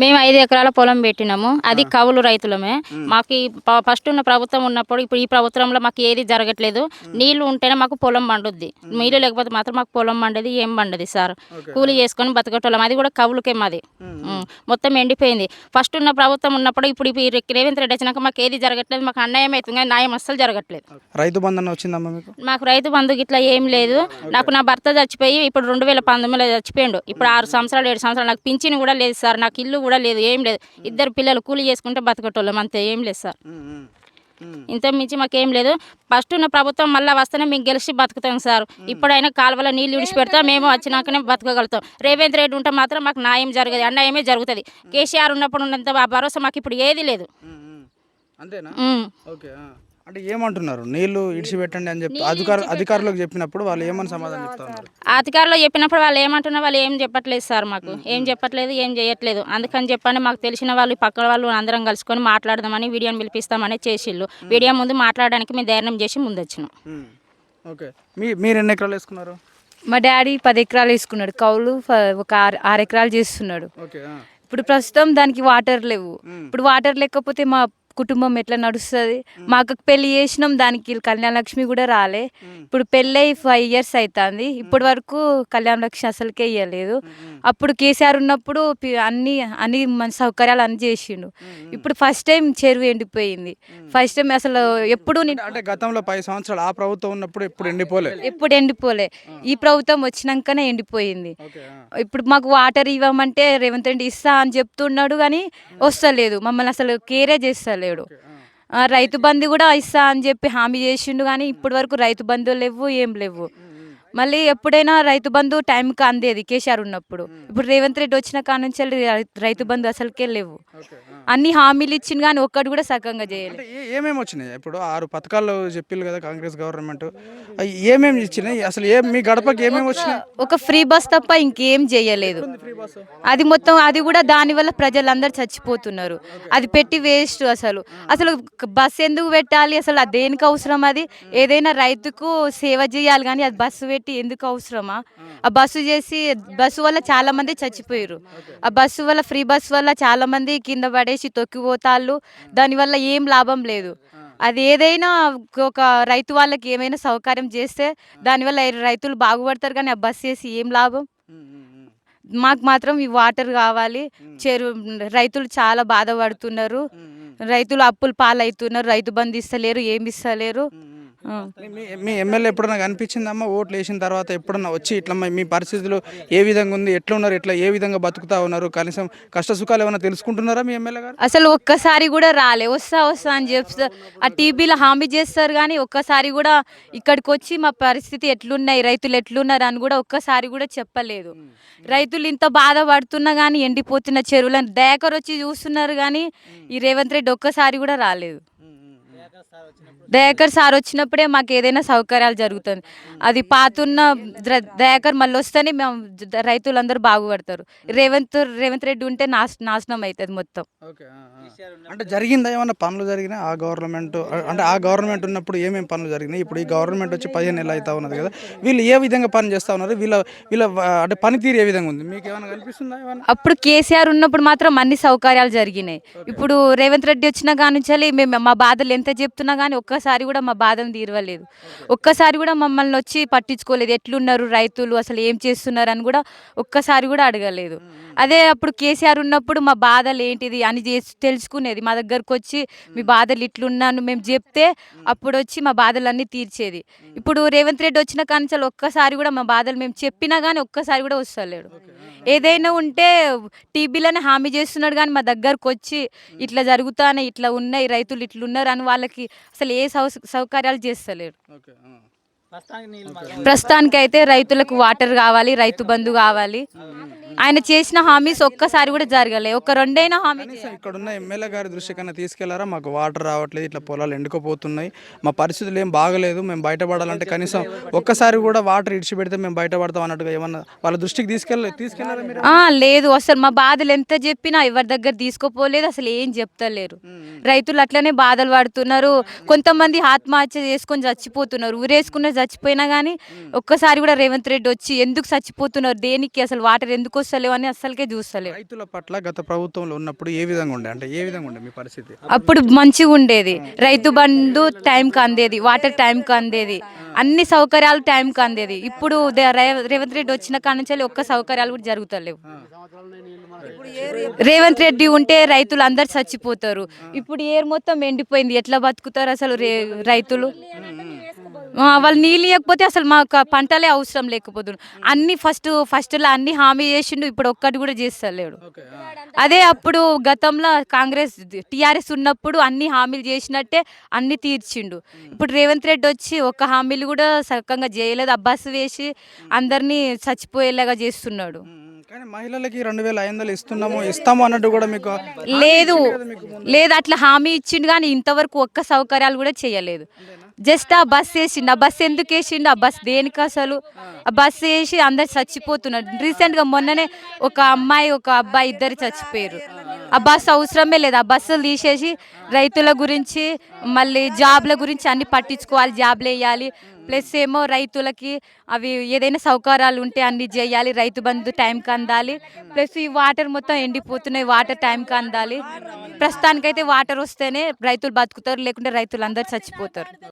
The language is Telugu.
మేము ఐదు ఎకరాల పొలం పెట్టినాము. అది కౌలు రైతులమే. మాకు ఫస్ట్ ఉన్న ప్రభుత్వం ఉన్నప్పుడు ఇప్పుడు ఈ ప్రభుత్వంలో మాకు ఏది జరగట్లేదు. నీళ్ళు ఉంటేనే మాకు పొలం పండుద్ది. నీళ్ళు లేకపోతే మాత్రం మాకు పొలం పండది ఏం పండది సార్? కూలి చేసుకొని బతకటోళ్ళం. అది కూడా కౌలుకే మాది. మొత్తం ఎండిపోయింది. ఫస్ట్ ఉన్న ప్రభుత్వం ఉన్నప్పుడు ఇప్పుడు రేవంత్ రెడ్డి వచ్చినాక మాకు ఏది జరగట్లేదు మాకు అన్యాయం అవుతుంది కానీ న్యాయం అస్సలు జరగట్లేదు. రైతు వచ్చిందమ్మా మీకు? రైతు బంధు గిట్లా ఏం లేదు. నాకు నా భర్త చచ్చిపోయి ఇప్పుడు రెండు వేల పంతొమ్మిదిలో చచ్చిపోయిండు. ఇప్పుడు ఆరు సంవత్సరాలు ఏడు సంవత్సరాలు నాకు పింఛన్ కూడా లేదు సార్. నాకు ఇల్లు కూడా లేదు ఏం లేదు. ఇద్దరు పిల్లలు కూలి చేసుకుంటే బతకటోళ్ళం అంతే ఏం లేదు సార్. ఇంత మించి మాకేం లేదు. ఫస్ట్ ఉన్న ప్రభుత్వం మళ్ళీ వస్తేనే మేము గెలిచి బతుకుతాం సార్. ఇప్పుడైనా కాలువలో నీళ్ళు విడిచిపెడతా మేము వచ్చినాకనే బతకగలుగుతాం. రేవంత్ రెడ్డి ఉంటే మాత్రం మాకు న్యాయం జరగదు అన్యాయమే జరుగుతుంది. కేసీఆర్ ఉన్నప్పుడు ఉన్నంత ఆ భరోసా మాకు ఇప్పుడు ఏది లేదు. అంతేనా. అంటే ఏమంటున్నారు? నీళ్ళు ఇడిచిపెట్టండి అని చెప్పి అధికారు అధికారులకు చెప్పినప్పుడు వాళ్ళు ఏమని సమాధానం చెప్తా ఉన్నారు అధికారులు చెప్పినప్పుడు వాళ్ళు ఏమంటున్నా వాళ్ళు ఏం చెప్పట్లేదు సార్ మాకు. ఏం చెప్పట్లేదు ఏం చేయట్లేదు. అందుకని చెప్పండి మాకు తెలిసిన వాళ్ళు పక్కన వాళ్ళు అందరం కలుసుకొని మాట్లాడదామని వీడియోని పిలిపిస్తామని చేసిళ్ళు. వీడియో ముందు మాట్లాడడానికి మేము ధైర్యం చేసి ముందు వచ్చినాం. ఓకే. మీ మీరు ఎన్ని ఎకరాలు వేసుకున్నారు? మా డాడీ పది ఎకరాలు వేసుకున్నాడు. కౌలు ఒక ఆరు ఆరు ఎకరాలు చేస్తున్నాడు. ఇప్పుడు ప్రస్తుతం దానికి వాటర్ లేవు. ఇప్పుడు వాటర్ లేకపోతే మా కుటుంబం ఎట్లా నడుస్తుంది? మా అక్కకి పెళ్ళి చేసినాం దానికి కళ్యాణ లక్ష్మి కూడా రాలే. ఇప్పుడు పెళ్ళై ఫైవ్ ఇయర్స్ అవుతుంది ఇప్పటి వరకు కళ్యాణ లక్ష్మి అసలుకే ఇవ్వలేదు అప్పుడు కేసీఆర్ ఉన్నప్పుడు అన్ని అన్ని మన సౌకర్యాలు అన్ని చేసిండు. ఇప్పుడు ఫస్ట్ టైం చెరువు ఎండిపోయింది. ఫస్ట్ టైం అసలు ఎప్పుడు అంటే గతంలో పది సంవత్సరాలు ఆ ప్రభుత్వం ఉన్నప్పుడు ఎప్పుడు ఎండిపోలే. ఎప్పుడు ఎండిపోలే. ఈ ప్రభుత్వం వచ్చినాకనే ఎండిపోయింది. ఇప్పుడు మాకు వాటర్ ఇవ్వమంటే రేవంత్ రెడ్డి ఇస్తా అని చెప్తున్నాడు కానీ వస్తలేదు. మమ్మల్ని అసలు కేరే చేస్తలేడు ఆ, రైతు బంధు కూడా ఇస్తా అని చెప్పి హామీ చేసిండు కానీ ఇప్పటి వరకు రైతు బంధువులు లేవు ఏం లేవు. మళ్ళీ ఎప్పుడైనా రైతు బంధు టైంకి అందేది కేసీఆర్ ఉన్నప్పుడు. ఇప్పుడు రేవంత్ రెడ్డి వచ్చిన కాడ నుంచి రైతు బంధు అసలుకే లేవు. అన్ని హామీలు ఇచ్చింది కానీ ఒక్కటి కూడా సగంగా చేయలేదు ఏమేమి వచ్చినాయి? ఇప్పుడు ఆరు పథకాలు చెప్పిల్లు కదా కాంగ్రెస్ గవర్నమెంట్. ఏమేమి ఇచ్చినాయి? అసలు ఏ మీ గడపకి ఏమేమి వచ్చినాయి? ఒక ఫ్రీ బస్ తప్ప ఇంకేం చేయలేదు. అది మొత్తం అది కూడా దాని వల్ల ప్రజలందరూ చచ్చిపోతున్నారు. అది పెట్టి వేస్ట్ అసలు. అసలు బస్ ఎందుకు పెట్టాలి? అసలు దేనికి అవసరం అది? ఏదైనా రైతుకు సేవ చేయాలి కానీ అది బస్సు పెట్టి ఎందుకు అవసరమా? ఆ బస్సు చేసి బస్సు వల్ల చాలా మంది చచ్చిపోయారు ఆ బస్సు వల్ల ఫ్రీ బస్ వల్ల చాలా మంది కింద పడేసి తొక్కిపోతాళ్ళు. దానివల్ల ఏం లాభం లేదు. అది ఏదైనా ఒక రైతు వాళ్ళకి ఏమైనా సౌకర్యం చేస్తే దానివల్ల రైతులు బాగుపడతారు కానీ ఆ బస్ చేసి ఏం లాభం? మాకు మాత్రం ఈ వాటర్ కావాలి. చెరు రైతులు చాలా బాధపడుతున్నారు. రైతులు అప్పులు పాలవుతున్నారు. రైతు బంధు ఇస్తలేరు ఏమి ఇస్తలేరు. మీ మీ ఎమ్మెల్యే ఎప్పుడన్నా కనిపించిందమ్మా? ఓట్లు వేసిన తర్వాత ఎప్పుడన్నా వచ్చి ఇట్లా మీ- పరిస్థితులు ఏ విధంగా ఉంది? ఎట్లా ఉన్నారు? ఎట్లా ఏ విధంగా బతుకుతా ఉన్నారు? కనీసం కష్ట సుఖాలు ఏమైనా తెలుసుకుంటున్నారా మీ ఎమ్మెల్యే గారు? అసలు ఒక్కసారి కూడా రాలే. వస్తా వస్తా అని చెప్తా. ఆ టీవీలో హామీ చేస్తారు కానీ ఒక్కసారి కూడా ఇక్కడికి వచ్చి మా పరిస్థితి ఎట్లున్నాయి? రైతులు ఎట్లున్నారు అని కూడా ఒక్కసారి కూడా చెప్పలేదు. రైతులు ఇంత బాధపడుతున్నా కానీ ఎండిపోతున్న చెరువులను దయాకర్ వచ్చి చూస్తున్నారు కానీ ఈ రేవంత్ రెడ్డి ఒక్కసారి కూడా రాలేదు. దయాకర్ సార్ వచ్చినప్పుడే మాకు ఏదైనా సౌకర్యాలు జరుగుతుంది. అది పాతున్న దయాకర్ మళ్ళీ వస్తేనే మేము రైతులందరూ బాగుపడతారు. రేవంత్ రేవంత్ రెడ్డి ఉంటే నాశ నాశనం అవుతుంది మొత్తం. అంటే జరిగిందా ఏమన్నా పనులు జరిగినాయి ఆ గవర్నమెంట్ అంటే ఆ గవర్నమెంట్ ఉన్నప్పుడు ఏమేమి పనులు జరిగినాయి? ఇప్పుడు ఈ గవర్నమెంట్ వచ్చి పదిహేను నెలలు అవుతా ఉన్నది కదా. వీళ్ళు ఏ విధంగా పని చేస్తా ఉన్నారు? వీళ్ళ వీళ్ళ అంటే పనితీరు ఏ విధంగా ఉంది? మీకు ఏమైనా కనిపిస్తుందా ఏమన్నా? అప్పుడు కేసీఆర్ ఉన్నప్పుడు మాత్రం అన్ని సౌకర్యాలు జరిగినాయి. ఇప్పుడు రేవంత్ రెడ్డి వచ్చిన కానించాలి మేము మా బాధలు ఎంత చెప్తున్నా కానీ ఒక్కసారి కూడా మా బాధను తీరవలేదు. ఒక్కసారి కూడా మమ్మల్ని వచ్చి పట్టించుకోలేదు. ఎట్లున్నారు రైతులు అసలు ఏం చేస్తున్నారు అని కూడా ఒక్కసారి కూడా అడగలేదు. అదే అప్పుడు కేసీఆర్ ఉన్నప్పుడు మా బాధలు ఏంటిది అని తెలుసుకునేది. మా దగ్గరకు వచ్చి మీ బాధలు ఇట్లున్నాను మేము చెప్తే అప్పుడు వచ్చి మా బాధలన్నీ తీర్చేది. ఇప్పుడు రేవంత్ రెడ్డి వచ్చిన కానించాలి ఒక్కసారి కూడా మా బాధలు మేము చెప్పినా కానీ ఒక్కసారి కూడా వస్తలేడు. ఏదైనా ఉంటే టీబీలోనే హామీ చేస్తున్నాడు కానీ మా దగ్గరకు వచ్చి ఇట్లా జరుగుతానే ఇట్లా ఉన్నాయి రైతులు ఇట్లా ఉన్నారు అని వాళ్ళకి అసలు ఏ సౌ సౌకర్యాలు చేస్తలేడు. ఓకే. ప్రస్తుతానికి అయితే రైతులకు వాటర్ కావాలి రైతు బంధు కావాలి. ఆయన చేసిన హామీస్ ఒక్కసారి కూడా జరగలే. ఒక రెండైనా హామీ కనీసం ఇక్కడ ఉన్న ఎమ్మెల్యే గారి దృష్టి కన్నా తీసుకెళ్ళారా? మాకు వాటర్ రావట్లేదు ఇట్లా పొలాలు ఎండుకుపోతున్నాయి. మా పరిస్థితులు ఏం బాగలేదు మేము బయటపడాలంటే కనీసం ఒక్కసారి కూడా వాటర్ ఇడిచి పెడితే మేము బయటపడతాం అన్నట్టుగా ఏమన్నా వాళ్ళ దృష్టికి తీసుకెళ్ళ తీసుకెళ్ళారా మీరు? ఆ లేదు. అసలు మా బాధలు ఎంత చెప్పినా ఎవరి దగ్గర తీసుకోపోలేదు అసలు ఏం చెప్తలేరు. రైతులు అట్లనే బాధలు పడుతున్నారు. కొంతమంది ఆత్మహత్య చేసుకొని చచ్చిపోతున్నారు. ఊరేసుకునే చచ్చిపోయినా కానీ ఒక్కసారి కూడా రేవంత్ రెడ్డి వచ్చి ఎందుకు చచ్చిపోతున్నారు? దేనికి అసలు వాటర్ ఎందుకు వస్తలేవు అని అస్సలకే చూస్తలేవు. రైతుల పట్ల గత ప్రభుత్వంలో ఉన్నప్పుడు ఏ విధంగా ఉండే? అంటే ఏ విధంగా ఉండే మీ పరిస్థితి? అప్పుడు మంచిగా ఉండేది. రైతు బంధు టైంకి అందేది వాటర్ టైంకి అందేది. అన్ని సౌకర్యాలు టైంకి అందేది. ఇప్పుడు రేవంత్ రెడ్డి వచ్చిన కాడ నుంచి ఒక్క సౌకర్యాలు కూడా జరుగుతలేవు. రేవంత్ రెడ్డి ఉంటే రైతులు అందరు చచ్చిపోతారు ఇప్పుడు ఏర్ మొత్తం ఎండిపోయింది. ఎట్లా బతుకుతారు అసలు రైతులు? వాళ్ళు నీళ్ళు ఇవ్వకపోతే అసలు మాకు పంటలే అవసరం లేకపోతుంది అన్ని ఫస్ట్ ఫస్ట్లో అన్ని హామీ చేసిండు ఇప్పుడు ఒక్కటి కూడా చేస్తలేడు. అదే అప్పుడు గతంలో కాంగ్రెస్ టిఆర్ఎస్ ఉన్నప్పుడు అన్ని హామీలు చేసినట్టే అన్ని తీర్చిండు. ఇప్పుడు రేవంత్ రెడ్డి వచ్చి ఒక హామీలు కూడా సక్కంగా చేయలేదు. ఆ బస్సు వేసి అందరినీ చచ్చిపోయేలాగా చేస్తున్నాడు. కానీ మహిళలకి రెండు వేల ఐదు వందలు ఇస్తున్నాము ఇస్తాము అన్నట్టు కూడా మీకు లేదు. లేదు అట్లా హామీ ఇచ్చిండు కానీ ఇంతవరకు ఒక్క సౌకర్యాలు కూడా చేయలేదు. జస్ట్ ఆ బస్ వేసిండు. ఆ బస్ ఎందుకు వేసిండు? ఆ బస్ దేనికి అసలు? ఆ బస్ వేసి అందరు చచ్చిపోతున్నారు. రీసెంట్గా మొన్ననే ఒక అమ్మాయి ఒక అబ్బాయి ఇద్దరు చచ్చిపోయారు. ఆ బస్సు అవసరమే లేదు. ఆ బస్సులు తీసేసి రైతుల గురించి మళ్ళీ జాబ్ల గురించి అన్ని పట్టించుకోవాలి. జాబ్లు వేయాలి. ప్లస్ ఏమో రైతులకి అవి ఏదైనా సౌకర్యాలు ఉంటే అన్ని చేయాలి. రైతు బంధు టైంకి అందాలి. ప్లస్ ఈ వాటర్ మొత్తం ఎండిపోతున్నాయి. వాటర్ టైంకి అందాలి. ప్రస్తుతానికైతే వాటర్ వస్తేనే రైతులు బతుకుతారు. లేకుంటే రైతులు అందరు చచ్చిపోతారు.